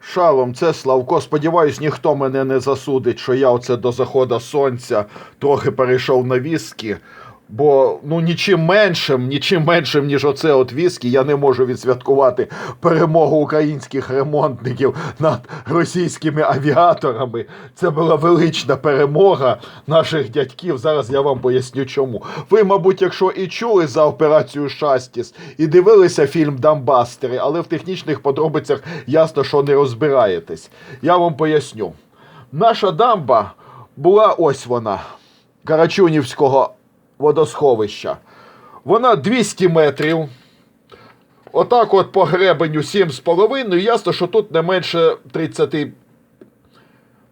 Шалом, це Славко. Сподіваюсь, ніхто мене не засудить, що я оце до заходу сонця трохи перейшов на віскі. Бо ну нічим меншим, нічим меншим, ніж оце от віскі, я не можу відсвяткувати перемогу українських ремонтників над російськими авіаторами. Це була велична перемога наших дядьків. Зараз я вам поясню чому. Ви, мабуть, якщо і чули за операцію Шастіс, і дивилися фільм Дамбастери, але в технічних подробицях ясно, що не розбираєтесь. Я вам поясню. Наша дамба була ось вона, Карачунівського водосховища. Вона 200 метрів. Отак от по гребеню 7,5. Ясно, що тут не менше 30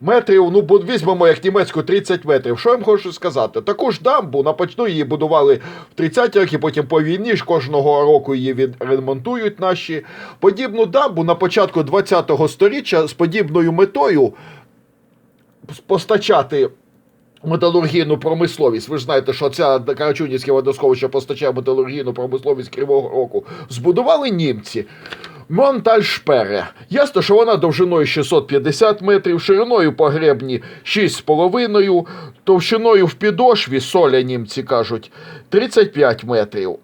метрів. Ну, візьмемо як німецьку 30 метрів. Що я вам хочу сказати? Таку ж дамбу на почну її будували в 30-ті роки, потім по війні ж кожного року її відремонтують наші. Подібну дамбу на початку 20-го сторіччя з подібною метою постачати металургійну промисловість. Ви ж знаєте, що ця Карачунівське водосховище постачає металургійну промисловість Кривого Року. Збудували німці. Монтальшпере. Ясно, що вона довжиною 650 метрів, шириною по гребні 6,5, товщиною в підошві, соля німці кажуть, 35 метрів.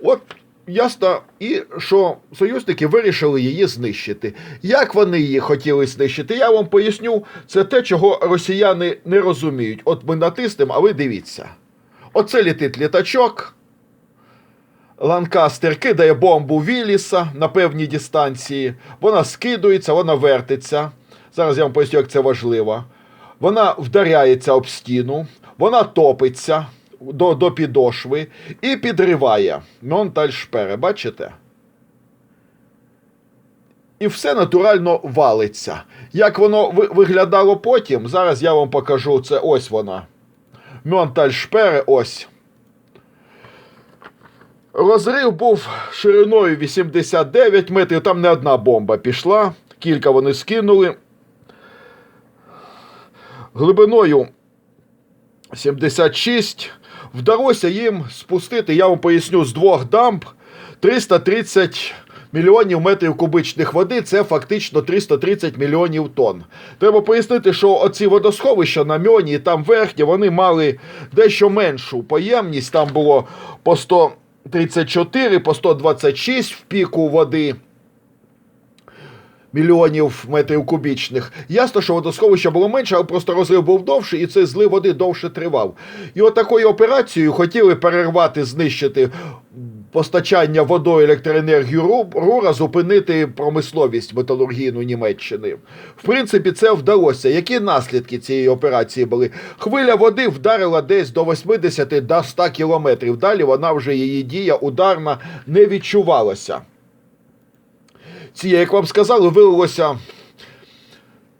От ясно, і що союзники вирішили її знищити. Як вони її хотіли знищити, я вам поясню. Це те, чого росіяни не розуміють. От ми натиснемо, а ви дивіться. Оце літить літачок. Ланкастер кидає бомбу Вілліса на певній дистанції. Вона скидується, вона вертиться. Зараз я вам поясню, як це важливо. Вона вдаряється об стіну, вона топиться до, до підошви і підриває Монтальшпере. Бачите? І все натурально валиться. Як воно ви- виглядало потім, зараз я вам покажу. Це ось вона. Монтальшпере, ось. Розрив був шириною 89 метрів, там не одна бомба пішла, кілька вони скинули. Глибиною 76. Вдалося їм спустити, я вам поясню, з двох дамб 330 мільйонів метрів кубичних води. Це фактично 330 мільйонів тонн. Треба пояснити, що оці водосховища на Мьоні і там верхні, вони мали дещо меншу поємність. Там було по 134, по 126 в піку води мільйонів метрів кубічних. Ясно, що водосховища було менше, але просто розрив був довший, і цей злив води довше тривав. І от такою операцією хотіли перервати, знищити постачання водою електроенергію Рура, зупинити промисловість металургійну Німеччини. В принципі, це вдалося. Які наслідки цієї операції були? Хвиля води вдарила десь до 80 до 100 кілометрів. Далі вона вже її дія ударна не відчувалася ці, як вам сказали, вилилося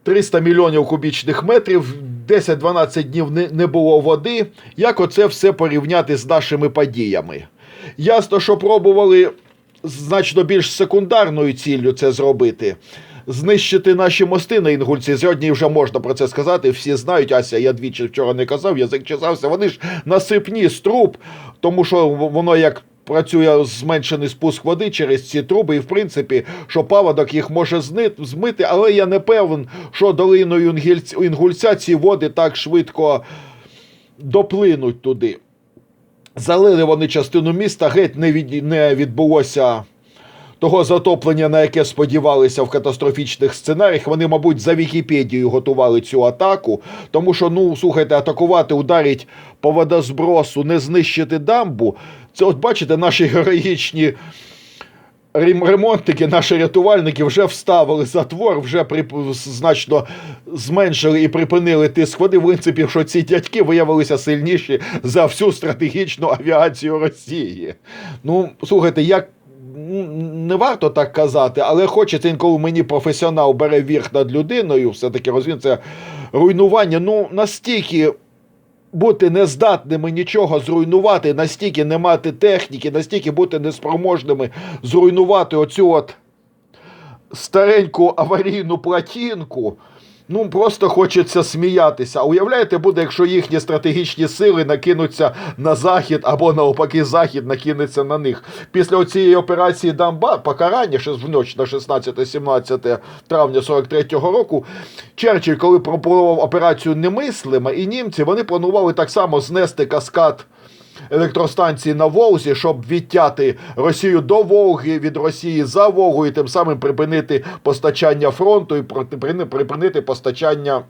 300 мільйонів кубічних метрів, 10-12 днів не, було води. Як оце все порівняти з нашими подіями? Ясно, що пробували значно більш секундарною ціллю це зробити. Знищити наші мости на Інгульці. Сьогодні вже можна про це сказати. Всі знають, Ася, я двічі вчора не казав, язик чесався. Вони ж насипні з труб, тому що воно як працює зменшений спуск води через ці труби, і в принципі, що паводок їх може змити, але я не певен, що долиною Інгульця ці води так швидко доплинуть туди. Залили вони частину міста, геть не, від, не відбулося того затоплення, на яке сподівалися в катастрофічних сценаріях. Вони, мабуть, за Вікіпедією готували цю атаку. Тому що, ну, слухайте, атакувати, ударить по водозбросу, не знищити дамбу. Це, от бачите, наші героїчні рем- ремонтники, наші рятувальники вже вставили затвор, вже прип- значно зменшили і припинили тиск води. В принципі, що ці дядьки виявилися сильніші за всю стратегічну авіацію Росії. Ну, слухайте, як. Ну, Не варто так казати, але хочеться інколи мені професіонал бере вірх над людиною, все-таки розумієте, це руйнування. Ну, настільки бути нездатними нічого зруйнувати, настільки не мати техніки, настільки бути неспроможними зруйнувати оцю от стареньку аварійну платінку. Ну, просто хочеться сміятися. А уявляєте, буде, якщо їхні стратегічні сили накинуться на захід або навпаки захід накинеться на них. Після цієї операції Дамба, покарання ще в ніч на 16-17 травня 43-го року, Черчилль, коли пропонував операцію немислима, і німці вони планували так само знести каскад електростанції на Волзі, щоб відтяти Росію до Волги від Росії за Волгу і тим самим припинити постачання фронту і припинити постачання.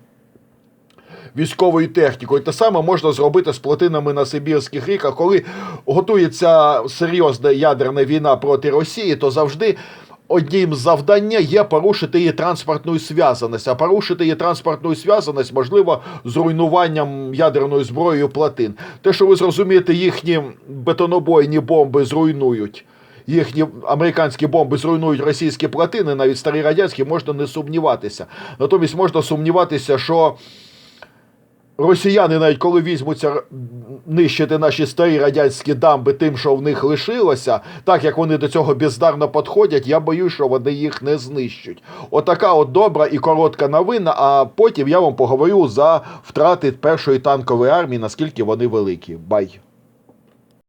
Військовою технікою. Те саме можна зробити з плотинами на Сибірських ріках. Коли готується серйозна ядерна війна проти Росії, то завжди одним з завдання є порушити її транспортну зв'язаність. А порушити її транспортну зв'язаність можливо з руйнуванням ядерною зброєю плотин. Те, що ви зрозумієте, їхні бетонобойні бомби зруйнують. Їхні американські бомби зруйнують російські плотини, навіть старі радянські, можна не сумніватися. Натомість можна сумніватися, що росіяни, навіть коли візьмуться нищити наші старі радянські дамби тим, що в них лишилося, так як вони до цього бездарно підходять, я боюсь, що вони їх не знищать. Отака от добра і коротка новина. А потім я вам поговорю за втрати першої танкової армії, наскільки вони великі. Бай.